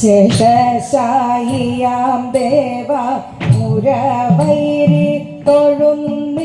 ശേഷശായിയാം ദേവ മുരവൈരി തൊഴുന്ന